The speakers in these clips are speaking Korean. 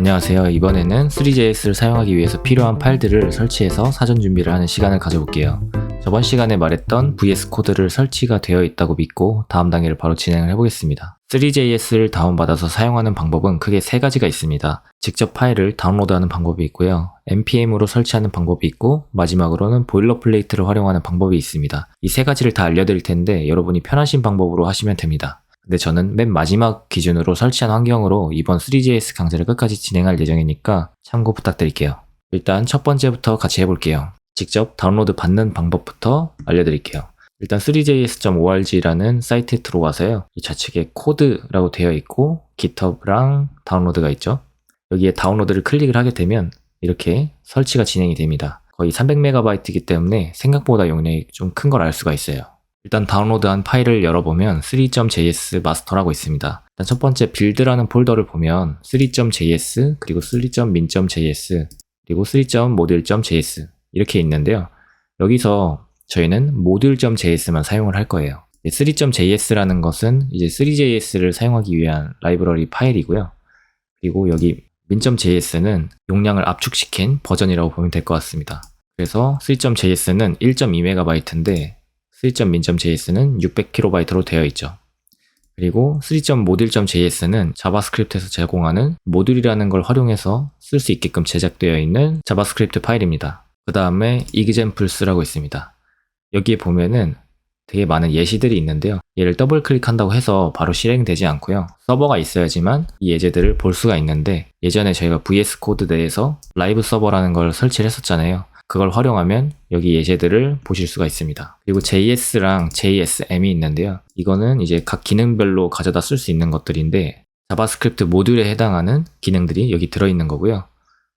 안녕하세요. 이번에는 3JS를 사용하기 위해서 필요한 파일들을 설치해서 사전 준비를 하는 시간을 가져볼게요. 저번 시간에 말했던 VS 코드를 설치가 되어 있다고 믿고 다음 단계를 바로 진행을 해보겠습니다. 3JS를 다운받아서 사용하는 방법은 크게 세 가지가 있습니다. 직접 파일을 다운로드하는 방법이 있고요. npm으로 설치하는 방법이 있고 마지막으로는 보일러플레이트를 활용하는 방법이 있습니다. 이 세 가지를 다 알려드릴 텐데 여러분이 편하신 방법으로 하시면 됩니다. 근데 저는 맨 마지막 기준으로 설치한 환경으로 이번 3JS 강좌를 끝까지 진행할 예정이니까 참고 부탁드릴게요. 일단 첫 번째부터 같이 해볼게요. 직접 다운로드 받는 방법부터 알려드릴게요. 일단 3js.org라는 사이트에 들어와서요. 이 좌측에 코드라고 되어 있고 GitHub랑 다운로드가 있죠. 여기에 다운로드를 클릭을 하게 되면 이렇게 설치가 진행이 됩니다. 거의 300MB이기 때문에 생각보다 용량이 좀 큰 걸 알 수가 있어요. 일단 다운로드한 파일을 열어보면 3.js 마스터라고 있습니다. 일단 첫 번째 빌드라는 폴더를 보면 3.js 그리고 3.min.js 그리고 3.module.js 이렇게 있는데요. 여기서 저희는 module.js만 사용을 할 거예요. 3.js라는 것은 이제 3js를 사용하기 위한 라이브러리 파일이고요. 그리고 여기 min.js는 용량을 압축시킨 버전이라고 보면 될 것 같습니다. 그래서 3.js는 1.2MB인데 3.min.js는 600kb로 되어 있죠. 그리고 3.module.js는 자바스크립트에서 제공하는 모듈이라는 걸 활용해서 쓸 수 있게끔 제작되어 있는 자바스크립트 파일입니다. 그 다음에 examples라고 있습니다. 여기에 보면은 되게 많은 예시들이 있는데요. 얘를 더블 클릭한다고 해서 바로 실행되지 않고요. 서버가 있어야지만 이 예제들을 볼 수가 있는데 예전에 저희가 VS 코드 내에서 라이브 서버라는 걸 설치를 했었잖아요. 그걸 활용하면 여기 예제들을 보실 수가 있습니다. 그리고 JS랑 JSM이 있는데요. 이거는 이제 각 기능별로 가져다 쓸 수 있는 것들인데 자바스크립트 모듈에 해당하는 기능들이 여기 들어있는 거고요.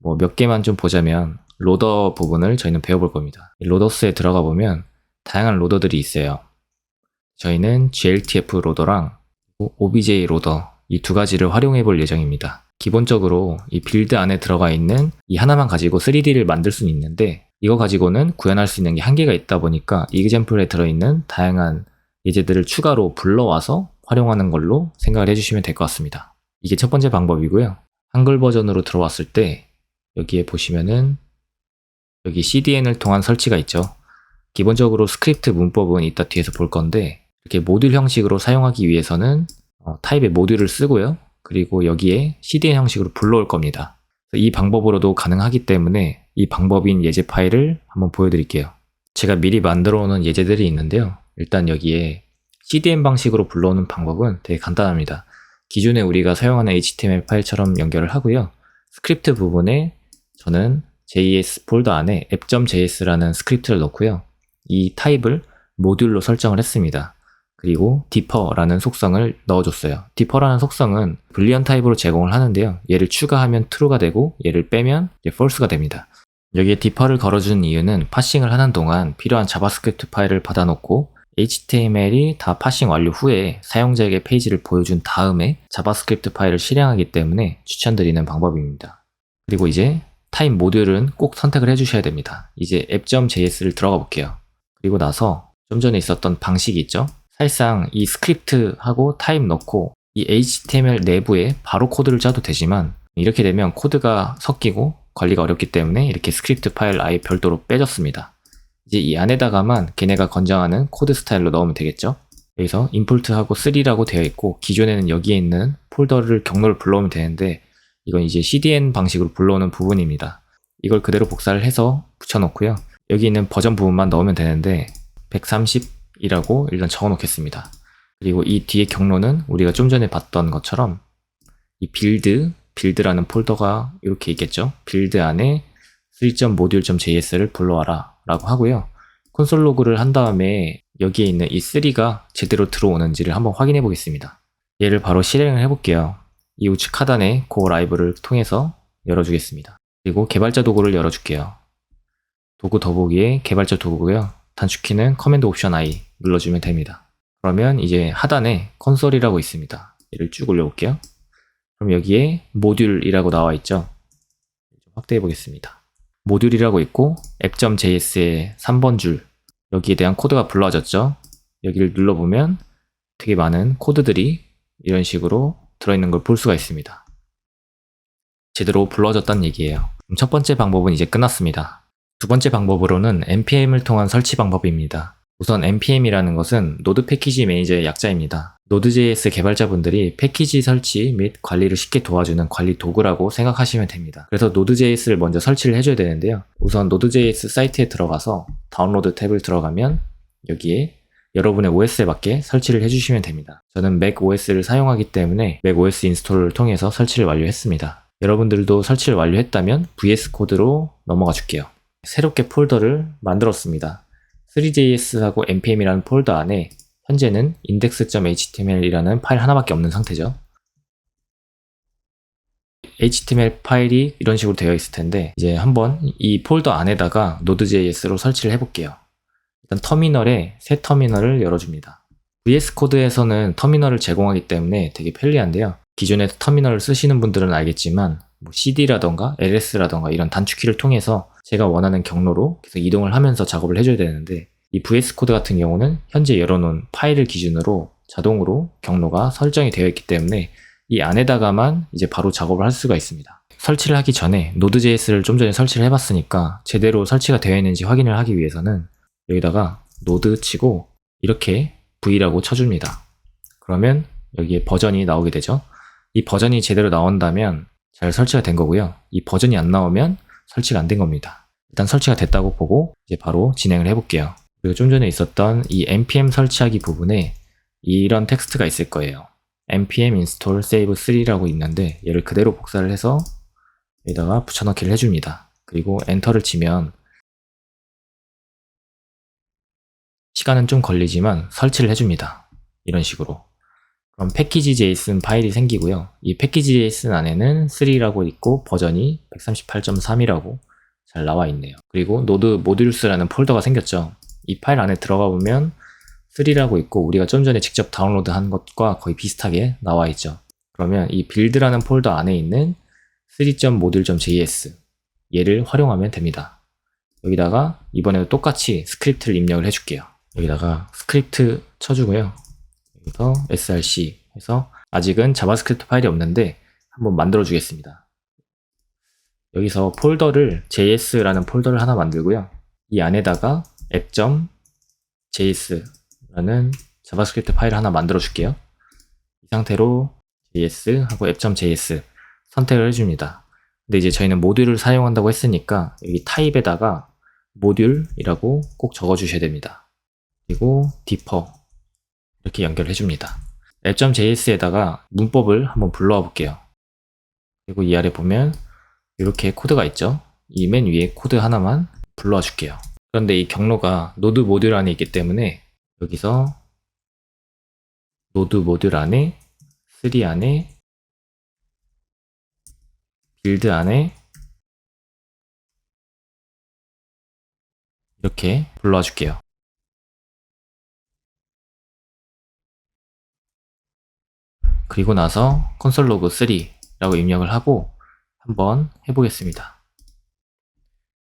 뭐 몇 개만 좀 보자면 로더 부분을 저희는 배워볼 겁니다. 로더스에 들어가 보면 다양한 로더들이 있어요. 저희는 GLTF 로더랑 OBJ 로더 이 두 가지를 활용해 볼 예정입니다. 기본적으로 이 빌드 안에 들어가 있는 이 하나만 가지고 3D를 만들 수는 있는데 이거 가지고는 구현할 수 있는 게 한계가 있다 보니까 이그젠플에 들어있는 다양한 예제들을 추가로 불러와서 활용하는 걸로 생각을 해주시면 될 것 같습니다. 이게 첫 번째 방법이고요. 한글 버전으로 들어왔을 때 여기에 보시면은 여기 CDN을 통한 설치가 있죠. 기본적으로 스크립트 문법은 이따 뒤에서 볼 건데 이렇게 모듈 형식으로 사용하기 위해서는 어, 타입의 모듈을 쓰고요. 그리고 여기에 CDN 형식으로 불러올 겁니다. 이 방법으로도 가능하기 때문에 이 방법인 예제 파일을 한번 보여드릴게요. 제가 미리 만들어 오는 예제들이 있는데요. 일단 여기에 CDN 방식으로 불러오는 방법은 되게 간단합니다. 기존에 우리가 사용하는 HTML 파일처럼 연결을 하고요. 스크립트 부분에 저는 JS 폴더 안에 app.js라는 스크립트를 넣고요. 이 타입을 모듈로 설정을 했습니다. 그리고 디퍼라는 속성을 넣어줬어요. 디퍼라는 속성은 불리언 타입으로 제공을 하는데요. 얘를 추가하면 true가 되고 얘를 빼면 false가 됩니다. 여기에 디퍼를 걸어주는 이유는 파싱을 하는 동안 필요한 자바스크립트 파일을 받아놓고 HTML이 다 파싱 완료 후에 사용자에게 페이지를 보여준 다음에 자바스크립트 파일을 실행하기 때문에 추천드리는 방법입니다. 그리고 이제 타입 모듈은 꼭 선택을 해주셔야 됩니다. 이제 app.js를 들어가 볼게요. 그리고 나서 좀 전에 있었던 방식이 있죠? 사실상 이 스크립트하고 타입 넣고 이 HTML 내부에 바로 코드를 짜도 되지만 이렇게 되면 코드가 섞이고 관리가 어렵기 때문에 이렇게 스크립트 파일 아예 별도로 빼줬습니다. 이제 이 안에다가만 걔네가 권장하는 코드 스타일로 넣으면 되겠죠? 여기서 임포트하고 3라고 되어 있고 기존에는 여기에 있는 폴더를 경로를 불러오면 되는데 이건 이제 CDN 방식으로 불러오는 부분입니다. 이걸 그대로 복사를 해서 붙여놓고요. 여기 있는 버전 부분만 넣으면 되는데 130 이라고 일단 적어 놓겠습니다. 그리고 이 뒤에 경로는 우리가 좀 전에 봤던 것처럼 이 빌드, 빌드라는 폴더가 이렇게 있겠죠. 빌드 안에 3.module.js를 불러와라 라고 하고요. 콘솔 로그를 한 다음에 여기에 있는 이 3가 제대로 들어오는지를 한번 확인해 보겠습니다. 얘를 바로 실행을 해 볼게요. 이 우측 하단에 고 라이브를 통해서 열어주겠습니다. 그리고 개발자 도구를 열어줄게요. 도구 더보기에 개발자 도구고요. 단축키는 커맨드 옵션 I 눌러주면 됩니다. 그러면 이제 하단에 콘솔이라고 있습니다. 얘를 쭉 올려볼게요. 그럼 여기에 모듈이라고 나와 있죠. 좀 확대해 보겠습니다. 모듈이라고 있고 app.js의 3번 줄 여기에 대한 코드가 불러졌죠. 여기를 눌러보면 되게 많은 코드들이 이런 식으로 들어있는 걸 볼 수가 있습니다. 제대로 불러졌다는 얘기예요. 첫 번째 방법은 이제 끝났습니다. 두 번째 방법으로는 npm을 통한 설치 방법입니다. 우선 npm이라는 것은 노드 패키지 매니저의 약자입니다. 노드.js 개발자분들이 패키지 설치 및 관리를 쉽게 도와주는 관리 도구라고 생각하시면 됩니다. 그래서 노드.js를 먼저 설치를 해줘야 되는데요. 우선 노드.js 사이트에 들어가서 다운로드 탭을 들어가면 여기에 여러분의 OS에 맞게 설치를 해주시면 됩니다. 저는 맥 OS를 사용하기 때문에 맥 OS 인스톨을 통해서 설치를 완료했습니다. 여러분들도 설치를 완료했다면 VS 코드로 넘어가 줄게요. 새롭게 폴더를 만들었습니다. 3JS하고 npm이라는 폴더 안에 현재는 index.html이라는 파일 하나밖에 없는 상태죠. HTML 파일이 이런 식으로 되어 있을 텐데 이제 한번 이 폴더 안에다가 node.js로 설치를 해볼게요. 일단 터미널에 새 터미널을 열어줍니다. VS 코드에서는 터미널을 제공하기 때문에 되게 편리한데요. 기존에 터미널을 쓰시는 분들은 알겠지만 뭐 CD라던가 LS라던가 이런 단축키를 통해서 제가 원하는 경로로 계속 이동을 하면서 작업을 해줘야 되는데 이 VS 코드 같은 경우는 현재 열어놓은 파일을 기준으로 자동으로 경로가 설정이 되어 있기 때문에 이 안에다가만 이제 바로 작업을 할 수가 있습니다. 설치를 하기 전에 Node.js를 좀 전에 설치를 해봤으니까 제대로 설치가 되어 있는지 확인을 하기 위해서는 여기다가 노드 치고 이렇게 V라고 쳐줍니다. 그러면 여기에 버전이 나오게 되죠. 이 버전이 제대로 나온다면 잘 설치가 된 거고요. 이 버전이 안 나오면 설치가 안 된 겁니다. 일단 설치가 됐다고 보고 이제 바로 진행을 해볼게요. 그리고 좀 전에 있었던 이 npm 설치하기 부분에 이런 텍스트가 있을 거예요. npm install save 3라고 있는데 얘를 그대로 복사를 해서 여기다가 붙여넣기를 해줍니다. 그리고 엔터를 치면 시간은 좀 걸리지만 설치를 해줍니다. 이런 식으로. 그럼 패키지 JSON 파일이 생기고요. 이 패키지 JSON 안에는 3라고 있고 버전이 138.3이라고 잘 나와 있네요. 그리고 노드 모듈스라는 폴더가 생겼죠. 이 파일 안에 들어가 보면 3라고 있고 우리가 좀 전에 직접 다운로드 한 것과 거의 비슷하게 나와 있죠. 그러면 이 빌드라는 폴더 안에 있는 3.module.js 얘를 활용하면 됩니다. 여기다가 이번에도 똑같이 스크립트를 입력을 해줄게요. 여기다가 스크립트 쳐주고요. 여기서 src 해서 아직은 자바스크립트 파일이 없는데 한번 만들어 주겠습니다. 여기서 폴더를 js라는 폴더를 하나 만들고요. 이 안에다가 app.js라는 자바스크립트 파일을 하나 만들어 줄게요. 이 상태로 js 하고 app.js 선택을 해줍니다. 근데 이제 저희는 모듈을 사용한다고 했으니까 여기 타입에다가 모듈이라고 꼭 적어 주셔야 됩니다. 그리고 디퍼 이렇게 연결해 줍니다. app.js에다가 문법을 한번 불러와 볼게요. 그리고 이 아래 보면 이렇게 코드가 있죠. 이 맨 위에 코드 하나만 불러와 줄게요. 그런데 이 경로가 노드 모듈 안에 있기 때문에 여기서 노드 모듈 안에 3 안에 빌드 안에 이렇게 불러와 줄게요. 그리고 나서 콘솔 로그 3라고 입력을 하고 한번 해보겠습니다.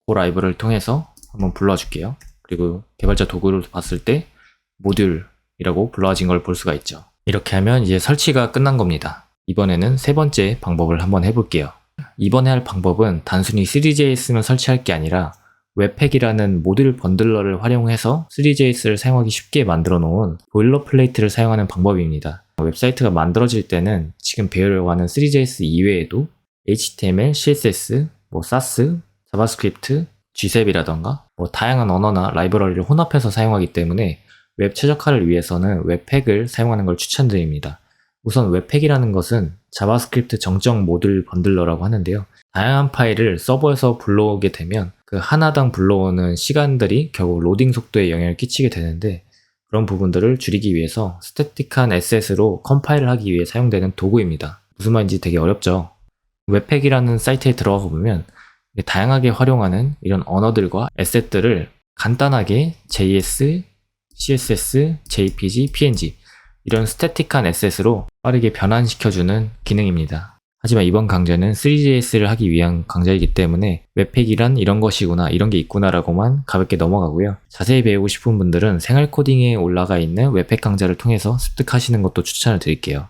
그 라이브를 통해서 한번 불러줄게요. 그리고 개발자 도구를 봤을 때 모듈이라고 불러진 걸 볼 수가 있죠. 이렇게 하면 이제 설치가 끝난 겁니다. 이번에는 세 번째 방법을 한번 해볼게요. 이번에 할 방법은 단순히 3JS만 설치할 게 아니라 웹팩이라는 모듈 번들러를 활용해서 3JS를 사용하기 쉽게 만들어 놓은 보일러 플레이트를 사용하는 방법입니다. 웹사이트가 만들어질 때는 지금 배우려고 하는 3JS 이외에도 HTML, CSS, 뭐 SAS, 자바스크립트, Gcep이라던가 뭐 다양한 언어나 라이브러리를 혼합해서 사용하기 때문에 웹 최적화를 위해서는 웹팩을 사용하는 걸 추천드립니다. 우선 웹팩이라는 것은 자바스크립트 정적 모듈 번들러라고 하는데요. 다양한 파일을 서버에서 불러오게 되면 그 하나당 불러오는 시간들이 결국 로딩 속도에 영향을 끼치게 되는데 그런 부분들을 줄이기 위해서 스태틱한 SS로 컴파일을 하기 위해 사용되는 도구입니다. 무슨 말인지 되게 어렵죠? 웹팩이라는 사이트에 들어가 보면 다양하게 활용하는 이런 언어들과 에셋들을 간단하게 JS, CSS, JPG, PNG 이런 스태틱한 에셋으로 빠르게 변환시켜주는 기능입니다. 하지만 이번 강좌는 3JS를 하기 위한 강좌이기 때문에 웹팩이란 이런 것이구나 이런 게 있구나라고만 가볍게 넘어가고요. 자세히 배우고 싶은 분들은 생활 코딩에 올라가 있는 웹팩 강좌를 통해서 습득하시는 것도 추천을 드릴게요.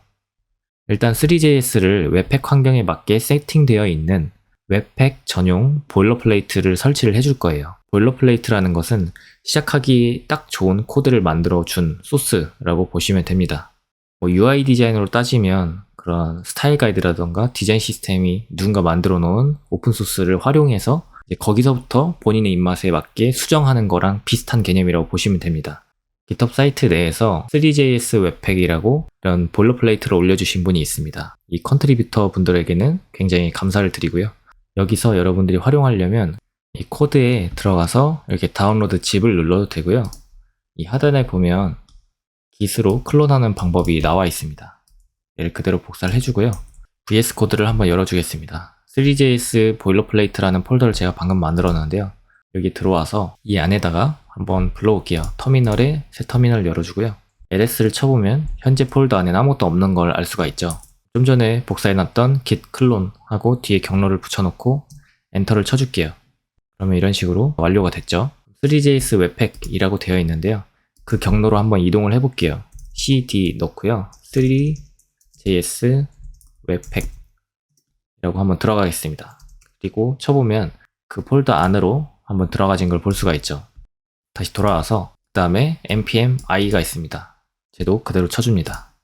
일단 3JS를 웹팩 환경에 맞게 세팅되어 있는 웹팩 전용 보일러플레이트를 설치를 해줄 거예요. 보일러플레이트라는 것은 시작하기 딱 좋은 코드를 만들어 준 소스라고 보시면 됩니다. 뭐 UI 디자인으로 따지면 그런 스타일 가이드라던가 디자인 시스템이 누군가 만들어 놓은 오픈소스를 활용해서 거기서부터 본인의 입맛에 맞게 수정하는 거랑 비슷한 개념이라고 보시면 됩니다. GitHub 사이트 내에서 3JS 웹팩이라고 이런 보일러플레이트를 올려주신 분이 있습니다. 이 컨트리뷰터 분들에게는 굉장히 감사를 드리고요. 여기서 여러분들이 활용하려면 이 코드에 들어가서 이렇게 다운로드 칩을 눌러도 되고요. 이 하단에 보면 git으로 클론하는 방법이 나와 있습니다. 얘를 그대로 복사를 해주고요. VS 코드를 한번 열어주겠습니다. 3JS 보일러플레이트라는 폴더를 제가 방금 만들었는데요. 여기 들어와서 이 안에다가 한번 불러올게요. 터미널에 새 터미널 열어주고요. ls 를 쳐보면 현재 폴더 안에 아무것도 없는 걸 알 수가 있죠. 좀 전에 복사해놨던 git 클론 하고 뒤에 경로를 붙여놓고 엔터를 쳐줄게요. 그러면 이런 식으로 완료가 됐죠. 3JS 웹팩이라고 되어 있는데요. 그 경로로 한번 이동을 해볼게요. cd 넣고요. 3js 웹팩이라고 한번 들어가겠습니다. 그리고 쳐보면 그 폴더 안으로 한번 들어가진 걸 볼 수가 있죠. 다시 돌아와서 그 다음에 npm i가 있습니다. 쟤도 그대로 쳐줍니다.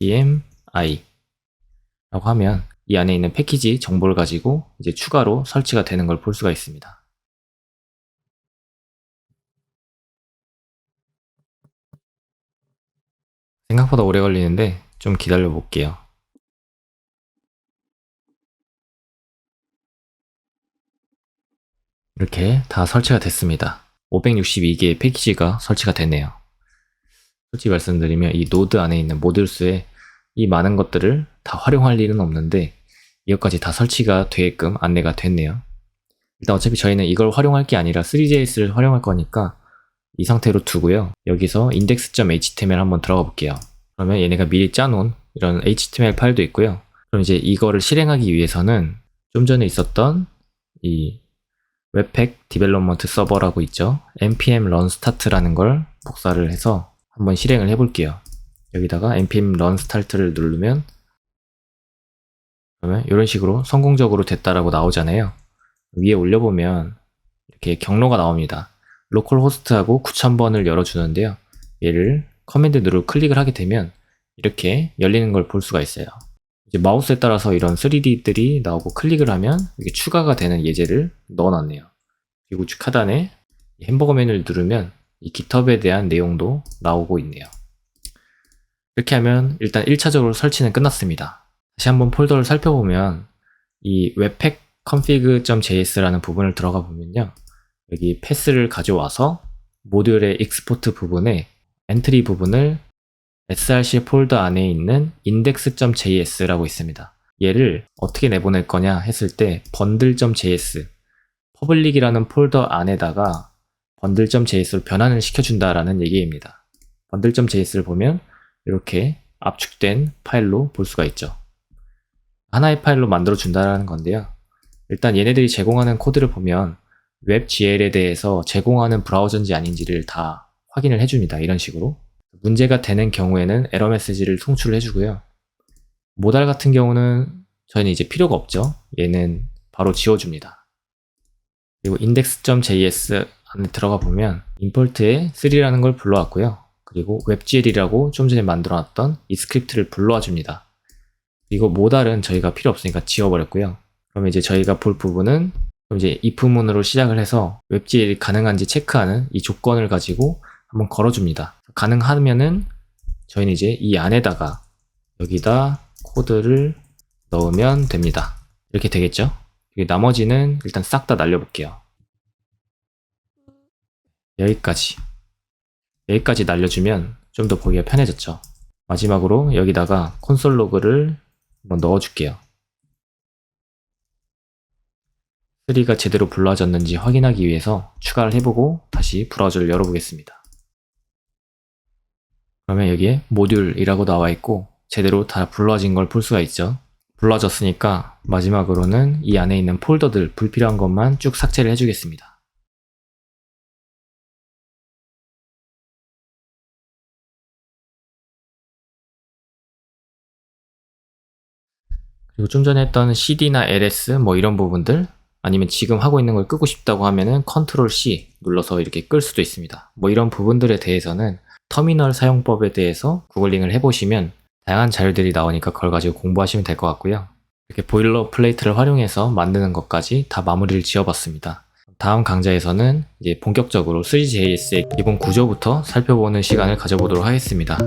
npm i 라고 하면 이 안에 있는 패키지 정보를 가지고 이제 추가로 설치가 되는 걸 볼 수가 있습니다. 생각보다 오래 걸리는데 좀 기다려 볼게요. 이렇게 다 설치가 됐습니다. 562개의 패키지가 설치가 됐네요. 솔직히 말씀드리면 이 노드 안에 있는 모듈 수에 이 많은 것들을 다 활용할 일은 없는데 이것까지 다 설치가 되게끔 안내가 됐네요. 일단 어차피 저희는 이걸 활용할 게 아니라 3JS를 활용할 거니까 이 상태로 두고요. 여기서 index.html 한번 들어가 볼게요. 그러면 얘네가 미리 짜놓은 이런 HTML 파일도 있고요. 그럼 이제 이거를 실행하기 위해서는 좀 전에 있었던 이 웹팩 디벨롭먼트 서버라고 있죠. npm run start라는 걸 복사를 해서 한번 실행을 해볼게요. 여기다가 npm run start를 누르면 그러면 이런 식으로 성공적으로 됐다라고 나오잖아요. 위에 올려보면 이렇게 경로가 나옵니다. 로컬 호스트하고 9000번을 열어주는데요. 얘를 커맨드 누르고 클릭을 하게 되면 이렇게 열리는 걸 볼 수가 있어요. 이제 마우스에 따라서 이런 3D들이 나오고 클릭을 하면 이게 추가가 되는 예제를 넣어놨네요. 그리고 우측 하단에 햄버거 메뉴를 누르면 이 GitHub에 대한 내용도 나오고 있네요. 이렇게 하면 일단 1차적으로 설치는 끝났습니다. 다시 한번 폴더를 살펴보면 이 웹팩 config.js라는 부분을 들어가 보면요. 여기 패스를 가져와서 모듈의 익스포트 부분에 엔트리 부분을 src 폴더 안에 있는 index.js라고 있습니다. 얘를 어떻게 내보낼 거냐 했을 때 bundle.js 퍼블릭이라는 폴더 안에다가 bundle.js로 변환을 시켜준다라는 얘기입니다. bundle.js를 보면 이렇게 압축된 파일로 볼 수가 있죠. 하나의 파일로 만들어 준다라는 건데요. 일단 얘네들이 제공하는 코드를 보면 WebGL에 대해서 제공하는 브라우저인지 아닌지를 다 확인을 해줍니다. 이런 식으로. 문제가 되는 경우에는 에러 메시지를 송출을 해주고요. 모달 같은 경우는 저희는 이제 필요가 없죠. 얘는 바로 지워줍니다. 그리고 index.js 안에 들어가 보면 import에 3라는 걸 불러왔고요. 그리고 WebGL이라고 좀 전에 만들어놨던 이 스크립트를 불러와 줍니다. 그리고 모달은 저희가 필요 없으니까 지워버렸고요. 그럼 이제 저희가 볼 부분은 그럼 이제 if문으로 시작을 해서 웹GL이 가능한지 체크하는 이 조건을 가지고 한번 걸어줍니다. 가능하면은 저희는 이제 이 안에다가 여기다 코드를 넣으면 됩니다. 이렇게 되겠죠? 나머지는 일단 싹 다 날려볼게요. 여기까지. 여기까지 날려주면 좀 더 보기가 편해졌죠. 마지막으로 여기다가 콘솔 로그를 한번 넣어줄게요. 3가 제대로 불러졌는지 확인하기 위해서 추가를 해보고 다시 브라우저를 열어보겠습니다. 그러면 여기에 모듈이라고 나와 있고 제대로 다 불러진 걸 볼 수가 있죠. 불러졌으니까 마지막으로는 이 안에 있는 폴더들 불필요한 것만 쭉 삭제를 해주겠습니다. 그리고 좀 전에 했던 CD나 LS 뭐 이런 부분들 아니면 지금 하고 있는 걸 끄고 싶다고 하면은 컨트롤 C 눌러서 이렇게 끌 수도 있습니다. 뭐 이런 부분들에 대해서는 터미널 사용법에 대해서 구글링을 해보시면 다양한 자료들이 나오니까 그걸 가지고 공부하시면 될 것 같고요. 이렇게 보일러 플레이트를 활용해서 만드는 것까지 다 마무리를 지어봤습니다. 다음 강좌에서는 이제 본격적으로 3JS의 기본 구조부터 살펴보는 시간을 가져보도록 하겠습니다.